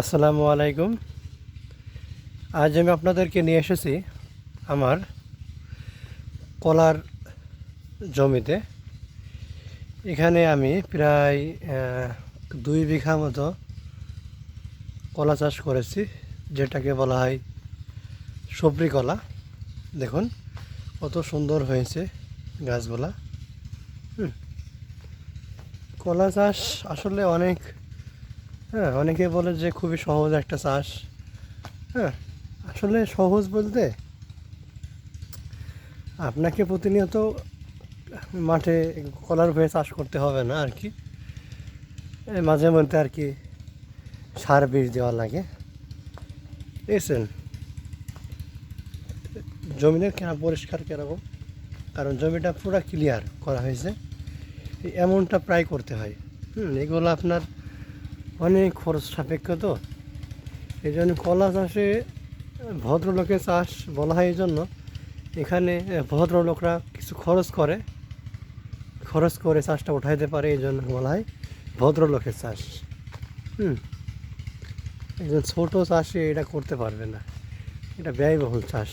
আসসালামু আলাইকুম। আজ আমি আপনাদেরকে নিয়ে এসেছি আমার কলার জমিতে। এখানে আমি প্রায় দুই বিঘা মতো কলা চাষ করেছি, যেটাকে বলা হয় সবরি কলা। দেখুন, কত সুন্দর হয়েছে গাছগুলা। কলা চাষ আসলে অনেক হ্যাঁ অনেকে বলে যে খুবই সহজ একটা চাষ। হ্যাঁ আসলে সহজ বলতে আপনাকে প্রতিনিয়ত মাঠে কলার হয়ে চাষ করতে হবে না আর কি। মাঝে মধ্যে আর কি সার বীজ দেওয়া লাগে। বুঝছেন জমিনের কেনা পরিষ্কার কীরকম? কারণ জমিটা পুরো ক্লিয়ার করা হয়েছে। এমনটা প্রায় করতে হয়। হুম, এগুলো আপনার অনেক খরচ সাপেক্ষ তো। এই জন্য কলা চাষে, ভদ্রলোকের চাষ বলা হয় এই জন্য এখানে ভদ্রলোকরা কিছু খরচ করে। খরচ করে চাষটা উঠাইতে পারে এই জন্য বলা হয় ভদ্রলোকের চাষ। হুম। একজন ছোটো চাষে এটা করতে পারবে না। এটা ব্যয়বহুল চাষ।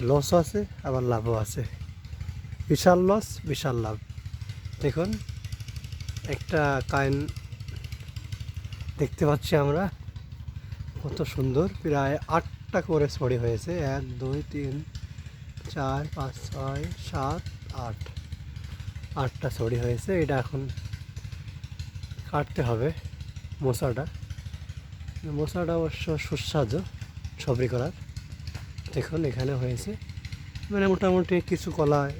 লসও আছে, আবার লাভও আছে। বিশাল লস, বিশাল লাভ। দেখুন, একটা কাইন দেখতে পাচ্ছি আমরা। কত সুন্দর। প্রায় আটটা করে ছড়ি হয়েছে। এক, দুই, তিন, চার, পাঁচ, ছয়, সাত, আট। আটটা ছড়ি হয়েছে। এটা এখন কাটতে হবে মশাটা। মশাটা অবশ্য সুস্বাদু সবরি করার। দেখুন, এখানে হয়েছে। মানে মোটামুটি কিছু কলা,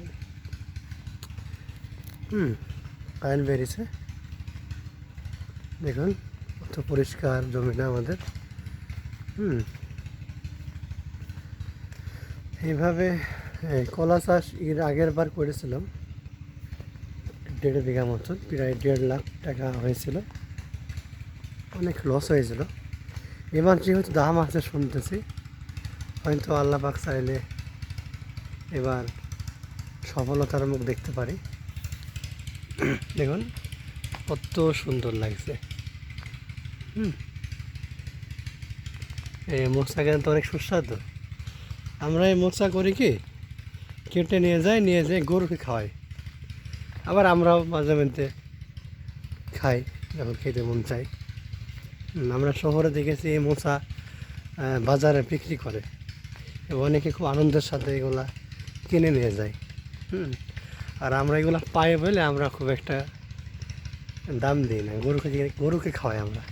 হুম কায়ন বেরিয়েছে। দেখুন। কত পরিষ্কার জমিটা আমাদের। হুম। এইভাবে কলা চাষ এর আগের বার করেছিলাম। দেড় বিঘা মতন, প্রায় দেড় লাখ টাকা হয়েছিল। অনেক লস হয়েছিল। এবার যেহেতু দাম আছে শুনতেছি, হয়তো আল্লাহ চাইলে এবার সফলতার মুখ দেখতে পারি। দেখুন, কত সুন্দর লাগছে। হুম। এই মোচা কিন্তু অনেক সুস্বাদু। আমরা এই মোচা করি কি, কেটে নিয়ে যাই নিয়ে যাই গরুকে খাওয়াই। আবার আমরাও মাঝে মধ্যে খাই, যখন খেতে মন চাই আমরা শহরে দেখেছি এই মোচা বাজারে বিক্রি করে। অনেকে খুব আনন্দের সাথে এগুলা কিনে নিয়ে যায়। আর আমরা এগুলো পাই বলে আমরা খুব একটা দাম দিই না। গরুকে গরুকে খাওয়াই আমরা।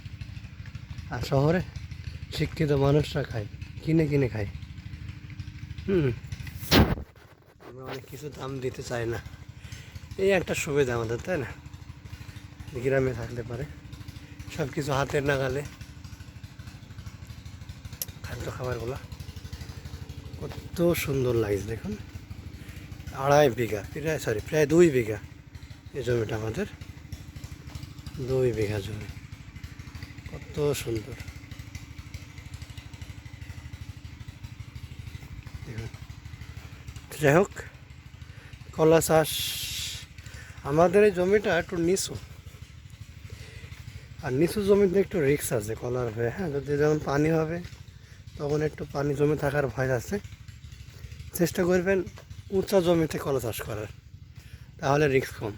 আর শহরে শিক্ষিত মানুষরা খায়, কিনে কিনে খায়। হুম। আমরা অনেক কিছু দাম দিতে চাই না। এই একটা সুবিধা আমাদের, তাই না? গ্রামে থাকলে পারে। সব কিছু হাতের নাগালে। খাদ্য খাবারগুলো কত সুন্দর লাগছে, দেখুন। আড়াই বিঘা, প্রায় সরি প্রায় দুই বিঘা এই জমিটা আমাদের। দুই বিঘা জমি। কত সুন্দর। যাই হোক, কলা চাষ আমাদের এই জমিটা একটু নিচু। আর নিচু জমিতে একটু রিক্স আছে কলার হয়ে হ্যাঁ? যদি যখন পানি হবে, তখন একটু পানি জমে থাকার ভয় আছে। চেষ্টা করবেন উঁচা জমিতে কলা চাষ করার, তাহলে রিস্ক কম।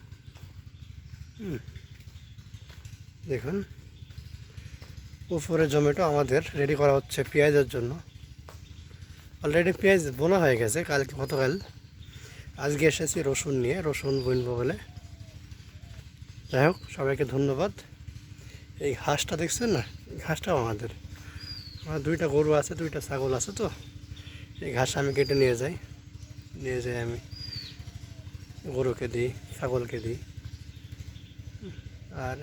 দেখুন। উপরে জমিটা আমাদের রেডি করা হচ্ছে পেঁয়াজের জন্য। অলরেডি পেঁয়াজ বোনা হয়ে গেছে কালকে, গতকাল। আজকে এসেছি রসুন নিয়ে, রসুন বুনবো বলে। যাই হোক, সবাইকে ধন্যবাদ। এই ঘাসটা দেখছেন না? ঘাসটাও আমাদের। আমার দুইটা গরু আছে, দুইটা ছাগল আছে তো। এই ঘাস আমি কেটে নিয়ে যাই। নিয়ে যাই আমি। গরুকে দিই, ছাগলকে দিই। আর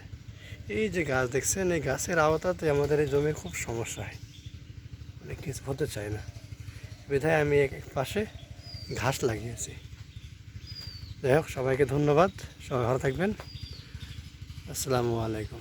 এই যে গাছ দেখছেন, এই গাছের আওতাতে আমাদের এই জমির খুব সমস্যা হয়। মানে কিছু হতে চায় না। বিধায় আমি এক এক পাশে ঘাস লাগিয়েছি। যাই হোক, সবাইকে ধন্যবাদ। সবাই ভালো থাকবেন। আসসালামু আলাইকুম।